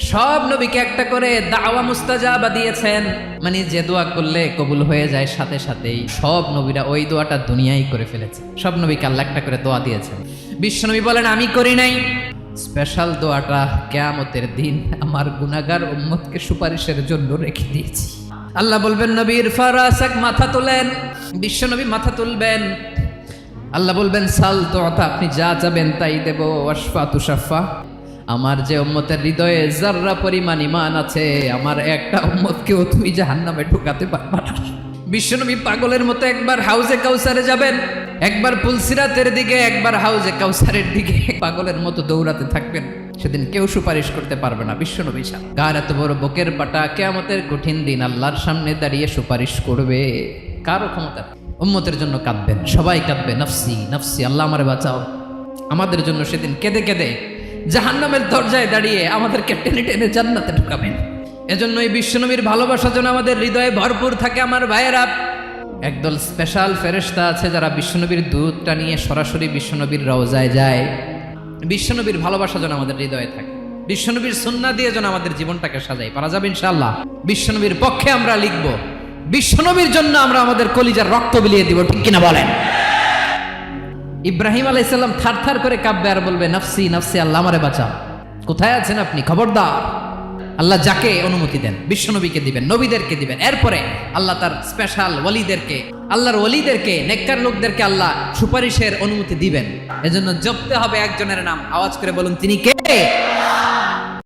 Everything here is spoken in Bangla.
সব নবীকে একটা করে দাওয়া মুস্তাজাবা দিয়েছেন। মানে যে দোয়া করলে কবুল হয়ে যায় সাথে সাথেই সব নবীরা ওই দোয়াটা দুনিয়াই করে ফেলেছে। সব নবীকে আল্লাহ একটা করে দোয়া দিয়েছেন। বিশ্বনবী বলেন, আমি করি নাই। স্পেশাল দোয়াটা কেয়ামতের দিন আমার গুনাগার উম্মতকে সুপারিশের জন্য রেখে দিয়েছি। আল্লাহ বলবেন, নবীর ফারাসাক মাথা তোলেন, বিশ্বনবী মাথা তুলবেন। আল্লাহ বলবেন, সাল তো আপনি যা যাবেন তাই দেব অশফা তুষাফা আমার যে উম্মতের হৃদয়ে জাররা পরিমাণ ইমান আছে, আমার একটা উম্মতকেও তুমি জাহান্নামে ঢুকাতে পারবা না। বিশ্বনবী পাগলের মতো একবার হাউজে কাউসারে যাবেন, একবার পুলসিরাতের দিকে, একবার হাউজে কাউসারের দিকে। পাগলের মতো দৌড়াতে থাকবেন, সেদিন কেউ সুপারিশ করতে পারবে না বিশ্বনবী সাহেব কার এত বড় বকের পাটা কেয়ামতের কঠিন দিন আল্লাহর সামনে দাঁড়িয়ে সুপারিশ করবে? কারও ক্ষমতা উম্মতের জন্য কাঁদবেন, সবাই কাঁদবে, নফসি নফসি, আল্লাহ আমারে বাঁচাও। আমাদের জন্য সেদিন কেঁদে কেঁদে জাহান্নামের দরজায় দাঁড়িয়ে আমাদেরকে টেনে টেনে জান্নাতে ঢুকাবেন। এজন্য এই বিশ্বনবীর ভালোবাসা যেন আমাদের হৃদয়ে ভরপুর থাকে আমার ভাইয়েরা। একদল স্পেশাল ফেরেশতা আছে যারা বিশ্বনবীর দুধটা নিয়ে সরাসরি বিশ্বনবীর রওজায় যায়। বিশ্বনবীর ভালোবাসা যেন আমাদের হৃদয়ে থাকে। বিশ্বনবীর সুন্না দিয়ে যেন আমাদের জীবনটাকে সাজাই পারা যাবে ইনশাআল্লাহ। বিশ্বনবীর পক্ষে আমরা লিখব, বিশ্বনবীর জন্য আমরা আমাদের কলিজার রক্ত বিলিয়ে দিব, ঠিক কিনা বলেন? ইব্রাহিম আলাইসাল্লাম থার থার করে কাব্যে আর বলবে, নফসি নফসি, আল্লাহ আমারে বাঁচাও। কোথায় আছেন আপনি? খবরদার। আল্লাহ যাকে অনুমতি দেন, বিশ্বনবীকে দিবেন, নবীদেরকে দিবেন। এরপরে আল্লাহ তার স্পেশাল ওলিদেরকে, আল্লাহর ওলিদেরকে, নেককার লোকদেরকে আল্লাহ সুপারিশের অনুমতি দিবেন। এজন্য জপতে হবে একজনের নাম। আওয়াজ করে বলুন, তিনি কে?